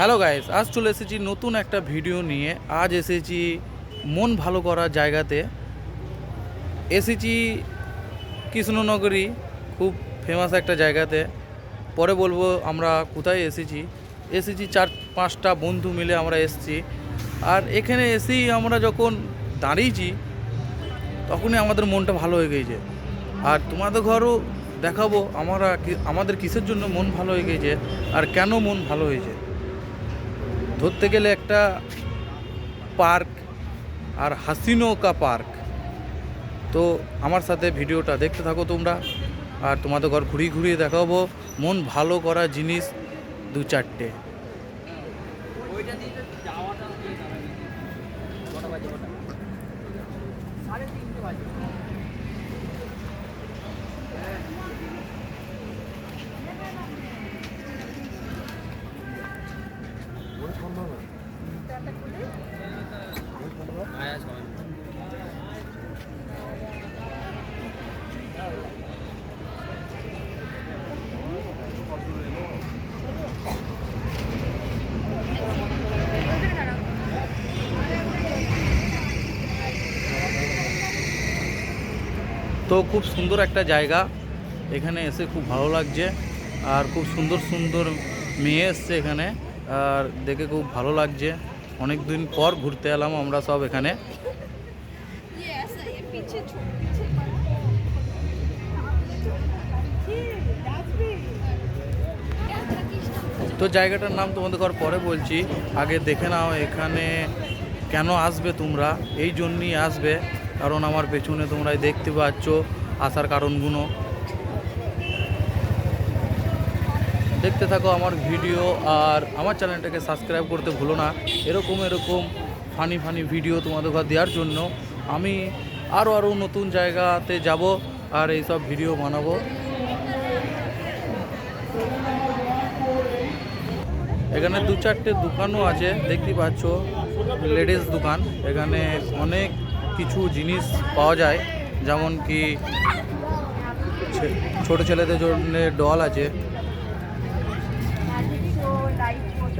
Hello guys আজ চলে এসেছি নতুন একটা ভিডিও নিয়ে। আজ এসেছি মন ভালো করার জায়গাতে। এসেছি কৃষ্ণনগরী, খুব ফেমাস একটা জায়গাতে। পরে বলব আমরা কোথায় এসেছি। এসেছি চার পাঁচটা বন্ধু মিলে আমরা এসেছি। আর এখানে এসেই আমরা যখন দাঁড়িয়েছি, তখনই আমাদের মনটা ভালো হয়ে গেছে। আর তোমাদের ঘরও দেখাবো, আমরা আমাদের কিসের জন্য মন ভালো হয়ে গেছে আর কেন মন ভালো হয়েছে। ধরতে গেলে একটা পার্ক আর হাসিনোকা পার্ক। তো আমার সাথে ভিডিওটা দেখতে থাকো তোমরা। আর তোমাদের ঘর ঘুরিয়ে ঘুরিয়ে দেখাবো। মন ভালো করা জিনিস দু চারটে। তো খুব সুন্দর একটা জায়গা। এখানে এসে খুব ভালো লাগছে। আর খুব সুন্দর সুন্দর মেয়ে এসছে এখানে। আর দেখে খুব ভালো লাগছে। অনেক দিন পর ঘুরতে এলাম আমরা সব এখানে। তো জায়গাটার নাম তোমাদের পরে বলছি। আগে দেখে নাও এখানে কেন আসবে তোমরা। এই জন্যই আসবে। কারণ আমার পেছনে তোমরা দেখতে পাচ্ছ আসার কারণগুলো। দেখতে থাকো আমার ভিডিও আর আমার চ্যানেলটাকে সাবস্ক্রাইব করতে ভুলো না। এরকম এরকম ফানি ফানি ভিডিও তোমাদের ঘর দেওয়ার জন্য আমি আরও আরও নতুন জায়গাতে যাব আর এইসব ভিডিও বানাবো। এখানে দু চারটে দোকানও আছে, দেখতে পাচ্ছ, লেডিস দোকান। এখানে অনেক কিছু জিনিস পাওয়া যায়, যেমন কি ছোট ছেলেদের জন্য ডল আছে,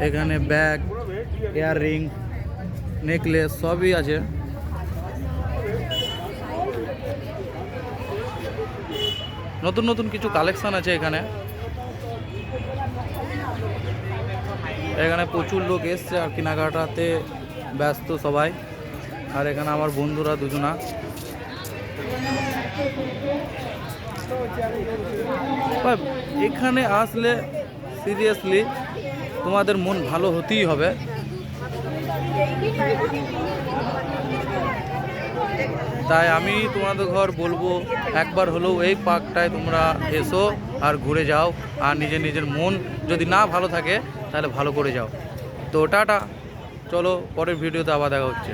এখানে ব্যাগ, ইয়াররিং, নেকলেস সবই আছে। নতুন নতুন কিছু কালেকশন আছে এখানে। এখানে প্রচুর লোক এসছে আর কেনাকাটাতে ব্যস্ত সবাই। আর এখানে আমার বন্ধুরা দুজনা। এখানে আসলে সিরিয়াসলি তোমাদের মন ভালো হতেই হবে। তাই আমি তোমাদের ঘর বলব, একবার হলেও এই পার্কটায় তোমরা এসো আর ঘুরে যাও। আর নিজের নিজের মন যদি না ভালো থাকে, তাহলে ভালো করে যাও। তো টাটা। চলো, পরের ভিডিওতে আবার দেখা হচ্ছে।